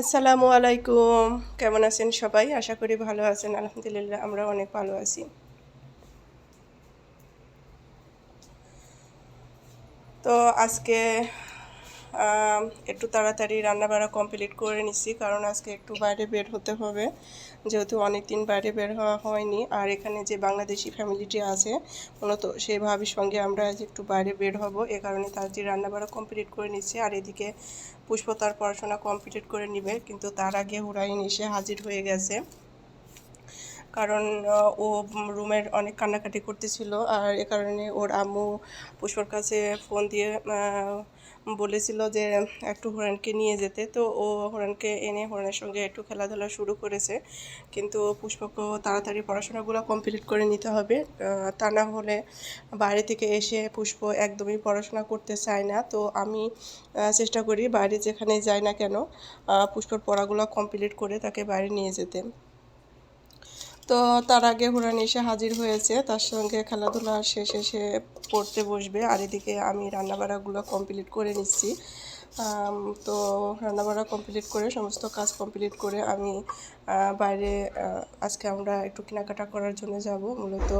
আসসালামু আলাইকুম। কেমন আছেন সবাই? আশা করি ভালো আছেন। আলহামদুলিল্লাহ আমরা অনেক ভালো আছি। তো আজকে একটু তাড়াতাড়ি রান্না বাড়া কমপ্লিট করে নিচ্ছি কারণ আজকে একটু বাইরে বের হতে হবে। যেহেতু অনেক দিন বাইরে বের হওয়া হয়নি, আর এখানে যে বাংলাদেশি ফ্যামিলিটি আছে, মূলত সেই ভাবির সঙ্গে আমরা আজ একটু বাইরে বের হব। এ কারণে তাড়াতাড়ি রান্না বাড়া কমপ্লিট করে নিচ্ছি আর এদিকে পুষ্প তার পড়াশোনা কমপ্লিট করে নিবে, কিন্তু তার আগে হুরাইন এসে হাজির হয়ে গেছে। কারণ ও রুমের অনেক কান্নাকাটি করতেছিল, আর এ কারণে ওর আম্মু পুষ্পর কাছে ফোন দিয়ে বলেছিল যে একটু হোরানকে নিয়ে যেতে। তো ও হোরানকে এনে হোরানের সঙ্গে একটু খেলাধুলা শুরু করেছে। কিন্তু পুষ্পকেও তাড়াতাড়ি পড়াশোনাগুলো কমপ্লিট করে নিতে হবে। তা না হলে বাইরে থেকে এসে পুষ্প একদমই পড়াশোনা করতে চায় না। তো আমি চেষ্টা করি বাইরে যেখানে যাই না কেন পুষ্পর পড়াগুলো কমপ্লিট করে তাকে বাইরে নিয়ে যেতে। তো তার আগে হুরানি এসে হাজির হয়েছে, তার সঙ্গে খেলাধুলা শেষে সে পড়তে বসবে, আর এদিকে আমি রান্নাবাড়াগুলো কমপ্লিট করে নিচ্ছি। তো রান্নাবাড়া কমপ্লিট করে, সমস্ত কাজ কমপ্লিট করে আমি বাইরে আজকে আমরা একটু কেনাকাটা করার জন্য যাব। মূলত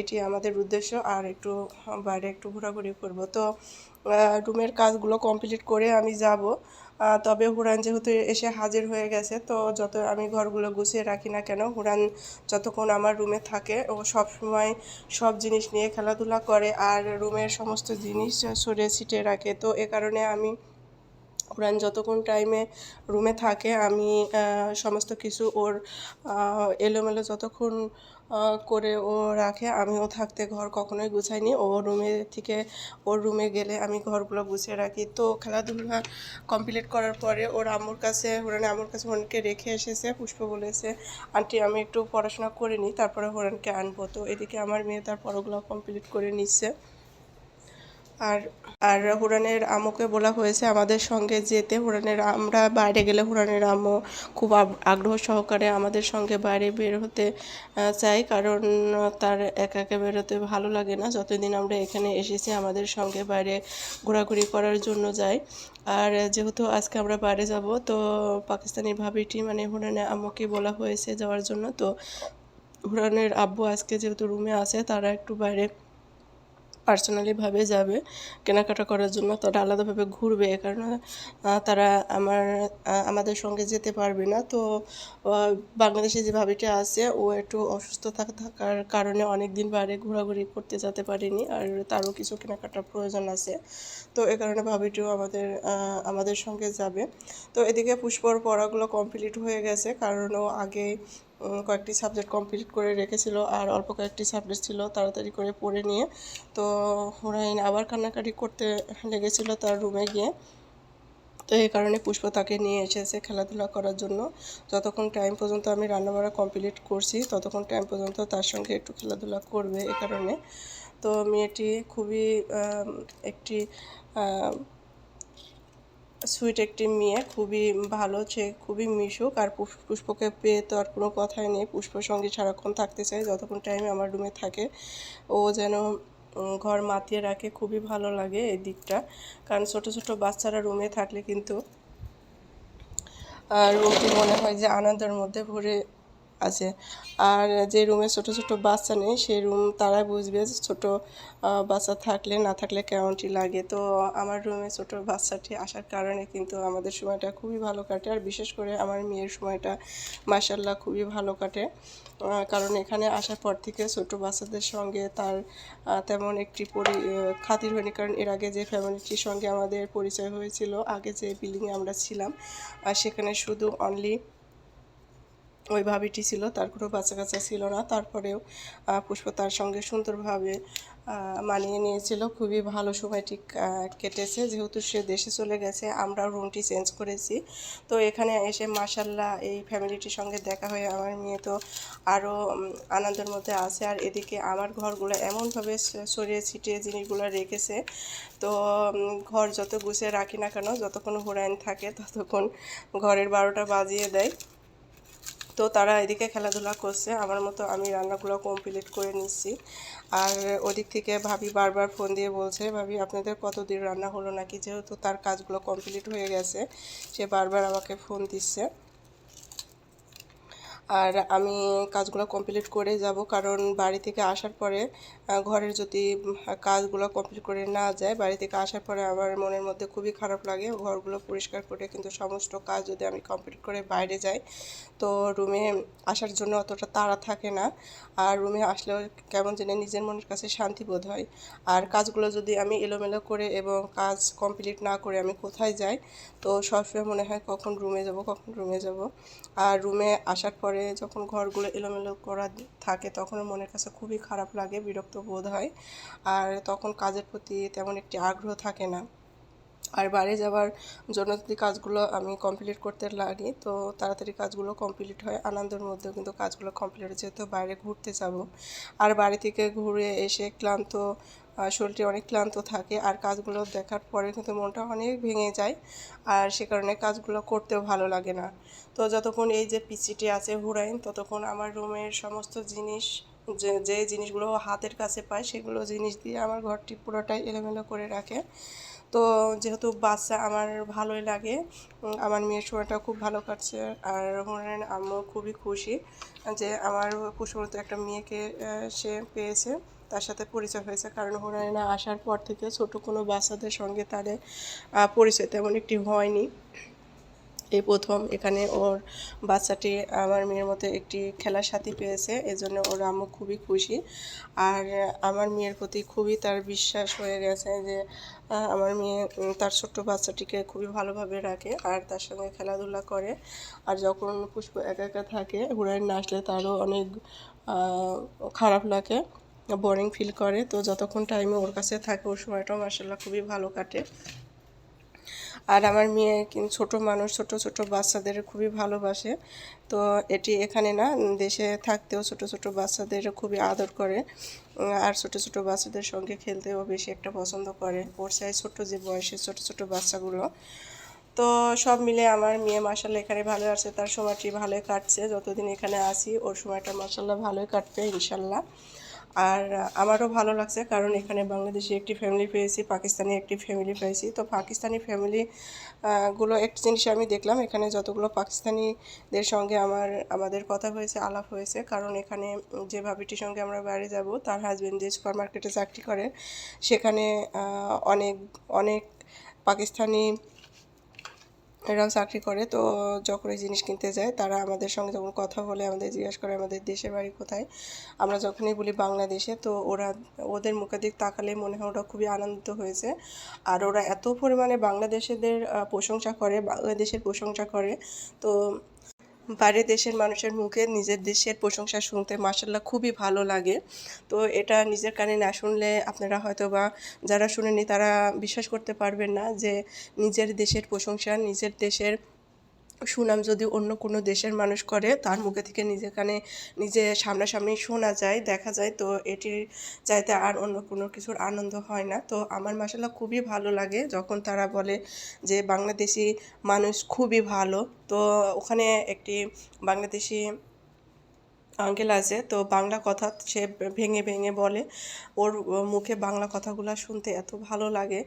এটি আমাদের উদ্দেশ্য, আর একটু বাইরে একটু ঘোরাঘুরি করব। তো রুমের কাজগুলো কমপ্লিট করে আমি যাব। তবে হুরান যেহেতু এসে হাজির হয়ে গেছে, তো যত আমি ঘরগুলো গুছিয়ে রাখি না কেন, হুরান যতক্ষণ আমার রুমে থাকে, ও সব সময় সব জিনিস নিয়ে খেলাধুলা করে আর রুমের সমস্ত জিনিস সরে ছিটিয়ে রাখে। তো এ কারণে আমি হুরান যতক্ষণ টাইমে রুমে থাকে, আমি সমস্ত কিছু ওর এলোমেলো যতক্ষণ করে ও রাখে, আমিও থাকতে ঘর কখনোই গুছাইনি ও রুমে থেকে, ওর রুমে গেলে আমি ঘরগুলো গুছিয়ে রাখি। তো খেলাধুলা কমপ্লিট করার পরে ওর আম্মুর কাছে হুরানে আম্মুর কাছে হুরানকে রেখে এসেছে, পুষ্প বলেছে, আন্টি, আমি একটু পড়াশোনা করে নিই তারপরে হুরানকে আনব। তো এদিকে আমার মেয়ে তার পড়াগুলো কমপ্লিট করে নিচ্ছে। আর আর হুরানের আম্মুকে বলা হয়েছে আমাদের সঙ্গে যেতে। হুরানের, আমরা বাইরে গেলে হুরানের আম্মু খুব আগ- আগ্রহ সহকারে আমাদের সঙ্গে বাইরে বের হতে চাই। কারণ তার একা একা বেরোতে ভালো লাগে না। যতদিন আমরা এখানে এসেছি আমাদের সঙ্গে বাইরে ঘোরাঘুরি করার জন্য যাই। আর যেহেতু আজকে আমরা বাইরে যাব, তো পাকিস্তানি ভাবিটি মানে হুরানের আম্মুকে বলা হয়েছে যাওয়ার জন্য। তো হুরানের আব্বু আজকে যেহেতু রুমে আছে, তারা একটু বাইরে পার্সোনালিভাবে যাবে কেনাকাটা করার জন্য তারা আলাদাভাবে ঘুরবে কারণে তারা আমার আমাদের সঙ্গে যেতে পারবে না। তো বাংলাদেশে যে ভাবিটা আছে, ও একটু অসুস্থ থাকার কারণে অনেক দিন বাইরে ঘোরাঘুরি করতে যেতে পারেনি, আর তারও কিছু কেনাকাটার প্রয়োজন আছে। তো এ কারণে ভাবিটিও আমাদের আমাদের সঙ্গে যাবে। তো এদিকে পুষ্পর পড়াগুলো কমপ্লিট হয়ে গেছে, কারণ ও আগে কয়েকটি সাবজেক্ট কমপ্লিট করে রেখেছিল আর অল্প কয়েকটি সাবজেক্ট ছিল তাড়াতাড়ি করে পড়ে নিয়ে। তো হুরাইন আবার কান্নাকাটি করতে লেগেছিল তার রুমে গিয়ে। তো এই কারণে পুষ্প তাকে নিয়ে এসেছে খেলাধুলা করার জন্য। যতক্ষণ টাইম পর্যন্ত আমি রান্নাবাড়া কমপ্লিট করছি, ততক্ষণ টাইম পর্যন্ত তার সঙ্গে একটু খেলাধুলা করবে এ কারণে। তো মেয়েটি খুবই একটি সুইট একটি মেয়ে, খুবই ভালো, সে খুবই মিশুক, আর পুষ- পুষ্পকে পেয়ে তো আর কোনো কথাই নেই। পুষ্পর সঙ্গে সারাক্ষণ থাকতে চাই যতক্ষণ টাইমে আমার রুমে থাকে। ও যেন ঘর মাতিয়ে রাখে, খুবই ভালো লাগে এই দিকটা। কারণ ছোট ছোট বাচ্চারা রুমে থাকলে কিন্তু, আর রুমটি মনে হয় যে আনন্দের মধ্যে ভরে আছে। আর যে রুমে ছোট ছোট বাচ্চা নেই সেই রুম তারা বুঝবে যে ছোট বাচ্চা থাকলে না থাকলে কেমনটি লাগে। তো আমার রুমে ছোট বাচ্চাটি আসার কারণে কিন্তু আমাদের সময়টা খুবই ভালো কাটে। আর বিশেষ করে আমার মেয়ের সময়টা মাসাল্লাহ খুবই ভালো কাটে। কারণ এখানে আসার পর থেকে ছোট বাচ্চাদের সঙ্গে তার তেমন একটি পরি খাতির হয়নি। কারণ এর আগে যে ফ্যামিলিটির সঙ্গে আমাদের পরিচয় হয়েছিল, আগে যে বিল্ডিংয়ে আমরা ছিলাম আর সেখানে শুধু অনলি ওই ভাবিটি ছিল, তার কোনো বাচ্চা কাচ্চা ছিল না। তারপরেও পুষ্প তার সঙ্গে সুন্দরভাবে মানিয়ে নিয়েছিল। খুবই ভালো সময়টি কেটেছে। যেহেতু সে দেশে চলে গেছে আমরা রুমটি চেঞ্জ করেছি। তো এখানে এসে মাসাল্লাহ এই ফ্যামিলিটির সঙ্গে দেখা হয়ে আমার মেয়ে তো আরও আনন্দের মধ্যে আছে। আর এদিকে আমার ঘরগুলো এমনভাবে স- ছড়িয়ে ছিটিয়ে জিনিসগুলো রেখেছে। তো ঘর যত গুছিয়ে রাখি না কেন, যতক্ষণ হুরাইন থাকে ততক্ষণ ঘরের বারোটা বাজিয়ে দেয়। তো তারা এদিকে খেলাধুলা করছে। আমার মতো আমি রান্নাগুলো কমপ্লিট করে নিচ্ছি। আর ওদিক থেকে ভাবি বারবার ফোন দিয়ে বলছে, ভাবি, আপনাদের কতদিন রান্না হলো নাকি? যেহেতু তার কাজগুলো কমপ্লিট হয়ে গেছে, সে বারবার আমাকে ফোন দিচ্ছে। আর আমি কাজগুলো কমপ্লিট করে যাব, কারণ বাড়ি থেকে আসার পরে ঘরের যদি কাজগুলো কমপ্লিট করে না যায়, বাড়ি থেকে আসার পরে আমার মনের মধ্যে খুবই খারাপ লাগে। ঘরগুলো পরিষ্কার করে কিন্তু সমস্ত কাজ যদি আমি কমপ্লিট করে বাইরে যাই, তো রুমে আসার জন্য অতটা তাড়া থাকে না। আর রুমে আসলেও কেমন যেন নিজের মনের কাছে শান্তি বোধ হয়। আর কাজগুলো যদি আমি এলোমেলো করে এবং কাজ কমপ্লিট না করে আমি কোথায় যাই, তো সবসময় মনে হয় কখন রুমে যাব, কখন রুমে যাব। আর রুমে আসার পরে যখন ঘরগুলো এলোমেলো করা থাকে তখন মনের কাছে খুবই খারাপ লাগে, বিরক্ত বোধ হয়। আর তখন কাজের প্রতি তেমন একটি আগ্রহ থাকে না। আর বাইরে যাওয়ার জন্য যদি কাজগুলো আমি কমপ্লিট করতে লাগি তো তাড়াতাড়ি কাজগুলো কমপ্লিট হয়। আনন্দের মধ্যেও কিন্তু কাজগুলো কমপ্লিট যেহেতু বাইরে ঘুরতে যাব। আর বাড়ি থেকে ঘুরে এসে ক্লান্ত শরীরটি অনেক ক্লান্ত থাকে আর কাজগুলো দেখার পরে কিন্তু মনটা অনেক ভেঙে যায় আর সে কারণে কাজগুলো করতেও ভালো লাগে না। তো যতক্ষণ এই যে পিসিটি আছে হুরাইন, ততক্ষণ আমার রুমের সমস্ত জিনিস, যে যে জিনিসগুলো হাতের কাছে পায়, সেগুলো জিনিস দিয়ে আমার ঘরটি পুরোটাই এলোমেলো করে রাখে। তো যেহেতু বাচ্চা আমার ভালোই লাগে আমার মেয়ের সময়টা খুব ভালো কাটছে আর হুনায়ন আম্মু খুবই খুশি যে আমার কুশমতো একটা মেয়েকে সে পেয়েছে, তার সাথে পরিচয় হয়েছে। কারণ হুনায়না আসার পর থেকে ছোট কোনো বাচ্চাদের সঙ্গে তাদের পরিচয় তেমন একটি হয়নি। এই প্রথম এখানে ওর বাচ্চাটি আমার মেয়ের মতো একটি খেলার সাথী পেয়েছে, এজন্য ওর আম্মু খুবই খুশি। আর আমার মেয়ের প্রতি খুবই তার বিশ্বাস হয়ে গেছে যে আমার মেয়ে তার ছোট্ট বাচ্চাটিকে খুবই ভালোভাবে রাখে আর তার সঙ্গে খেলাধুলা করে। আর যখন পুষ্প একা একা থাকে ঘুরায় না আসলে তারও অনেক খারাপ লাগে বোরিং ফিল করে। তো যতক্ষণ টাইমে ওর কাছে থাকে, ওর সময়টাও মার্শাল্লাহ খুবই ভালো কাটে। আর আমার মেয়ে কিন্তু ছোটো মানুষ, ছোট ছোট বাচ্চাদের খুবই ভালোবাসে। তো এটি এখানে না, দেশে থাকতেও ছোট ছোট বাচ্চাদের খুবই আদর করে। আর ছোট ছোট বাচ্চাদের সঙ্গে খেলতেও বেশি একটা পছন্দ করে। ওর চাই ছোট যে বয়সে ছোট ছোট বাচ্চাগুলো। তো সব মিলে আমার মেয়ে মাসাল্লাহ এখানে ভালো আছে। তার সময়টি ভালোই কাটছে। যতদিন এখানে আসি ওর সময়টা মাসাল্লাহ ভালোই কাটবে ইনশাল্লাহ আর আমারও ভালো লাগছে কারণ এখানে বাংলাদেশি একটি ফ্যামিলি পেয়েছি, পাকিস্তানি একটি ফ্যামিলি পেয়েছি। তো পাকিস্তানি ফ্যামিলি গুলো একটি জিনিস আমি দেখলাম, এখানে যতগুলো পাকিস্তানিদের সঙ্গে আমার, আমাদের কথা হয়েছে, আলাপ হয়েছে। কারণ এখানে যে ভাবিটির সঙ্গে আমরা বাইরে যাব, তার হাজবেন্ড যে সুপার মার্কেটে চাকরি করে, সেখানে অনেক অনেক পাকিস্তানি এরাও চাকরি করে, তো যখন এই জিনিস কিনতে যায়, তারা আমাদের সঙ্গে যখন কথা বলে, আমাদের জিজ্ঞাসা করে আমাদের দেশের বাড়ি কোথায়, আমরা যখনই বলি বাংলাদেশে, তো ওরা, ওদের মুখের দিক তাকালে মনে হয় ওরা খুবই আনন্দিত হয়েছে। আর ওরা এত পরিমাণে বাংলাদেশিদের প্রশংসা করে, বাংলাদেশের প্রশংসা করে, তো বাইরের দেশের মানুষের মুখে নিজের দেশের প্রশংসা শুনতে মার্শাল্লাহ খুবই ভালো লাগে। তো এটা নিজের কানে না শুনলে আপনারা হয়তো বা যারা শুনেনি তারা বিশ্বাস করতে পারবেন না যে নিজের দেশের প্রশংসা, নিজের দেশের সুনাম যদি অন্য কোনো দেশের মানুষ করে, তার মুখে থেকে নিজের কানে নিজে সামনাসামনি শোনা যায়, দেখা যায়, তো এটির চাইতে আর অন্য কোনো কিছুর আনন্দ হয় না। তো আমার মাসাল্লাহ খুবই ভালো লাগে যখন তারা বলে যে বাংলাদেশি মানুষ খুবই ভালো। তো ওখানে একটি বাংলাদেশি আঙ্কেল আছে, তো বাংলা কথা সে ভেঙে ভেঙে বলে। ওর মুখে বাংলা কথাগুলো শুনতে এত ভালো লাগে।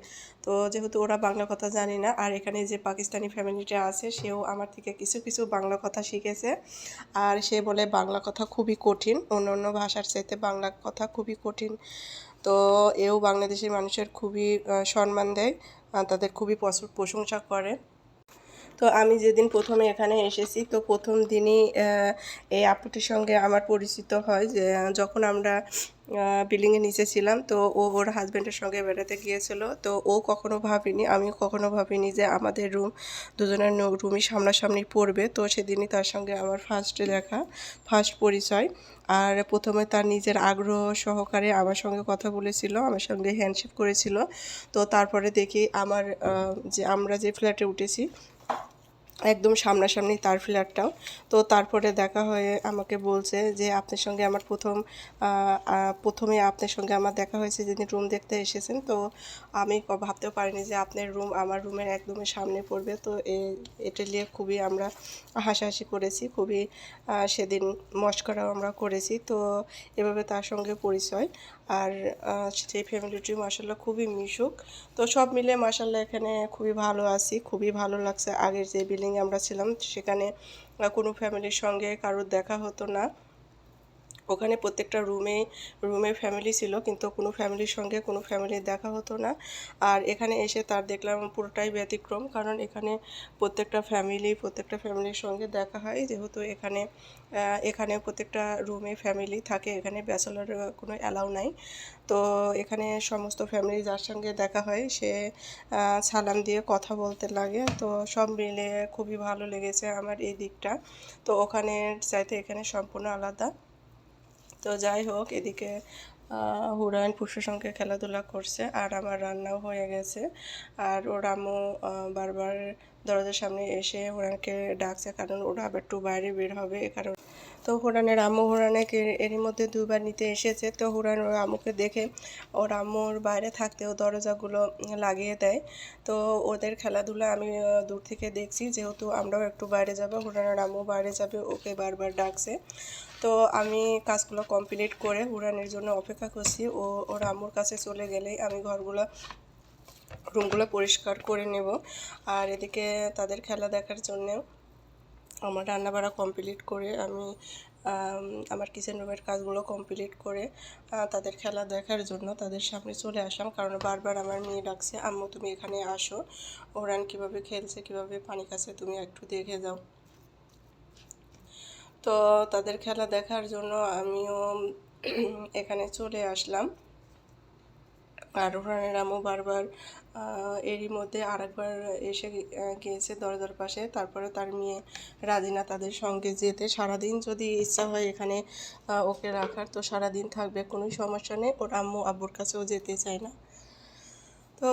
তো যেহেতু ওরা বাংলা কথা জানি না, আর এখানে যে পাকিস্তানি ফ্যামিলিটা আছে, সেও আমার থেকে কিছু কিছু বাংলা কথা শিখেছে। আর সে বলে বাংলা কথা খুবই কঠিন, অন্য অন্য ভাষার চাইতে বাংলা কথা খুবই কঠিন। তো এও বাংলাদেশের মানুষের খুবই সম্মান দেয় তাদের খুবই প্রশংসা করে। তো আমি যেদিন প্রথমে এখানে এসেছি, তো প্রথম দিনই এই আপুটির সঙ্গে আমার পরিচিত হয় যে, যখন আমরা বিল্ডিংয়ের নিচে ছিলাম, তো ও ওর হাজব্যান্ডের সঙ্গে বেড়াতে গিয়েছিল। তো ও কখনো ভাবিনি, আমিও কখনো ভাবিনি যে আমাদের রুম দুজনের রুমই সামনাসামনি পড়বে। তো সেদিনই তার সঙ্গে আমার ফার্স্টে দেখা ফার্স্ট পরিচয়। আর প্রথমে তার নিজের আগ্রহ সহকারে আমার সঙ্গে কথা বলেছিল, আমার সঙ্গে হ্যান্ডশেক করেছিল। তো তারপরে দেখি আমার যে আমরা যে ফ্ল্যাটে উঠেছি একদম সামনাসামনি তার ফ্ল্যাটটাও। তো তারপরে দেখা হয়ে আমাকে বলছে যে, আপনার সঙ্গে আমার প্রথম প্রথমে আপনার সঙ্গে আমার দেখা হয়েছে যিনি রুম দেখতে এসেছেন। তো আমি ভাবতেও পারিনি যে, আপনার রুম আমার রুমের একদমই সামনে পড়বে। তো এটা নিয়ে খুবই আমরা হাসাহাসি করেছি, খুবই সেদিন মস্করাও আমরা করেছি। তো এভাবে তার সঙ্গে পরিচয়। আর সেই ফ্যামিলিটি মাসাল্লাহ খুবই মিশুক। তো সব মিলে মাসাল্লাহ এখানে খুবই ভালো আছি, খুবই ভালো লাগছে। আগের যে বিল্ডিংয়ে আমরা ছিলাম সেখানে কোনো ফ্যামিলির সঙ্গে কারোর দেখা হতো না। ওখানে প্রত্যেকটা রুমে রুমে ফ্যামিলি ছিল কিন্তু কোনো ফ্যামিলির সঙ্গে কোনো ফ্যামিলির দেখা হতো না। আর এখানে এসে তার দেখলাম পুরোটাই ব্যতিক্রম, কারণ এখানে প্রত্যেকটা ফ্যামিলি প্রত্যেকটা ফ্যামিলির সঙ্গে দেখা হয়। যেহেতু এখানে এখানে প্রত্যেকটা রুমে ফ্যামিলি থাকে, এখানে ব্যাচেলর কোনো অ্যালাউ নাই। তো এখানে সমস্ত ফ্যামিলি যার সঙ্গে দেখা হয়, সে সালাম দিয়ে কথা বলতে লাগে। তো সব মিলে খুবই ভালো লেগেছে আমার এই দিকটা। তো ওখানে চাইতে এখানে সম্পূর্ণ আলাদা। তো যাই হোক, এদিকে হুরায়ন পুষ্পের সঙ্গে খেলাধুলা করছে আর আমার রান্নাও হয়ে গেছে। আর ওর আম্মু বারবার দরজার সামনে এসে হুরানকে ডাকছে, কারণ ওরা আবার একটু বাইরে বের হবে কারণে তো হুরানের আম্মু হুরানকে এরই মধ্যে দুবার নিতে এসেছে। তো হুরান ওর আম্মুকে দেখে ওর আম্মুর বাইরে থাকতেও দরজাগুলো লাগিয়ে দেয়। তো ওদের খেলাধুলা আমি দূর থেকে দেখছি, যেহেতু আমরাও একটু বাইরে যাব, হুরানের আম্মু বাইরে যাবে, ওকে বারবার ডাকছে। তো আমি কাজগুলো কমপ্লিট করে হুরানের জন্য অপেক্ষা করছি। ও, ওর আম্মুর কাছে চলে গেলেই আমি ঘরগুলো, রুমগুলো পরিষ্কার করে নেব। আর এদিকে তাদের খেলা দেখার জন্য আমার রান্নাবাড়া কমপ্লিট করে আমি আমার কিচেন রুমের কাজগুলো কমপ্লিট করে তাদের খেলা দেখার জন্য তাদের সামনে চলে আসলাম। কারণ বারবার আমার মেয়ে ডাকছে, আম্মু, তুমি এখানে আসো। ওরান কীভাবে খেলছে, কীভাবে পানি খাচ্ছে, তুমি একটু দেখে যাও। তো তাদের খেলা দেখার জন্য আমিও এখানে চলে আসলাম। আর রামু বারবার এরই মধ্যে আরেকবার এসে গিয়েছে দরজার পাশে। তারপরে তার মেয়ে রাজিনা তাদের সঙ্গে যেতে। সারাদিন যদি ইচ্ছা হয় এখানে ওকে রাখার, তো সারাদিন থাকবে কোনো সমস্যা নেই। ওর আম্মু আব্বুর কাছেও যেতে চায় না। তো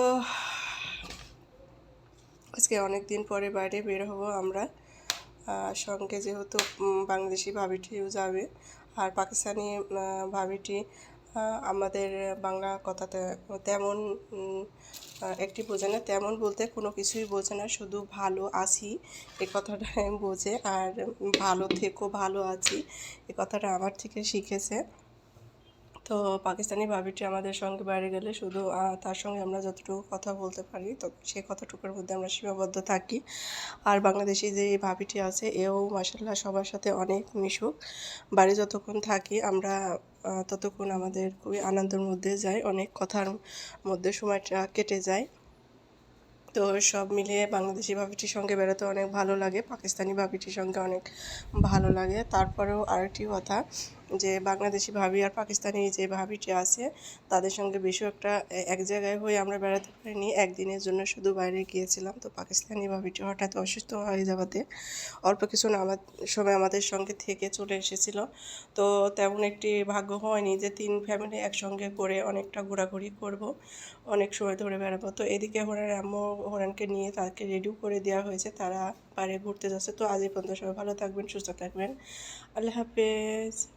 আজকে অনেক দিন পরে বাইরে বের হব আমরা। সঙ্গে যেহেতু বাংলাদেশি ভাবিটিও যাবে। আর পাকিস্তানি ভাবিটি আহ, আমাদের বাংলা কথাতে তেমন একটি বোঝে না তেমন বলতে কোনো কিছুই বোঝে না শুধু ভালো আছি এ কথাটা বোঝে আর ভালো থেকো ভালো আছি এ কথাটা আমার থেকে শিখেছে। তো পাকিস্তানি ভাবিটি আমাদের সঙ্গে বাইরে গেলে শুধু তার সঙ্গে আমরা যতটুকু কথা বলতে পারি তো সেই কথাটুকুর মধ্যে আমরা সীমাবদ্ধ থাকি। আর বাংলাদেশি যে ভাবিটি আছে এও মাসাল্লাহ সবার সাথে অনেক মিশুক। বাড়ি যতক্ষণ থাকি আমরা ততক্ষণ আমাদের খুবই আনন্দের মধ্যে যায়, অনেক কথার মধ্যে সময়টা কেটে যায়। তো সব মিলিয়ে বাংলাদেশি ভাবিটির সঙ্গে বেরোতে অনেক ভালো লাগে, পাকিস্তানি ভাবিটির সঙ্গে অনেক ভালো লাগে। তারপরেও আরেকটি কথা যে বাংলাদেশি ভাবি আর পাকিস্তানি যে ভাবিটি আছে, তাদের সঙ্গে বেশি একটা এক জায়গায় হয়ে আমরা বেড়াতে পারিনি। একদিনের জন্য শুধু বাইরে গিয়েছিলাম। তো পাকিস্তানি ভাবিটি হঠাৎ অসুস্থ হয়ে যাওয়াতে অল্প কিছু আমার, সময় আমাদের সঙ্গে থেকে চলে এসেছিল। তো তেমন একটি ভাগ্য হয়নি যে তিন ফ্যামিলি একসঙ্গে করে অনেকটা ঘোরাঘুরি করব, অনেক সময় ধরে বেড়াবো। তো এদিকে হরেন আম্মু হরেনকে নিয়ে তাকে রেডিও করে দেওয়া হয়েছে। তারা বাইরে ঘুরতে যাচ্ছে। তো আজ এই পর্যন্ত সবাই ভালো থাকবেন, সুস্থ থাকবেন। আল্লাহ হাফেজ।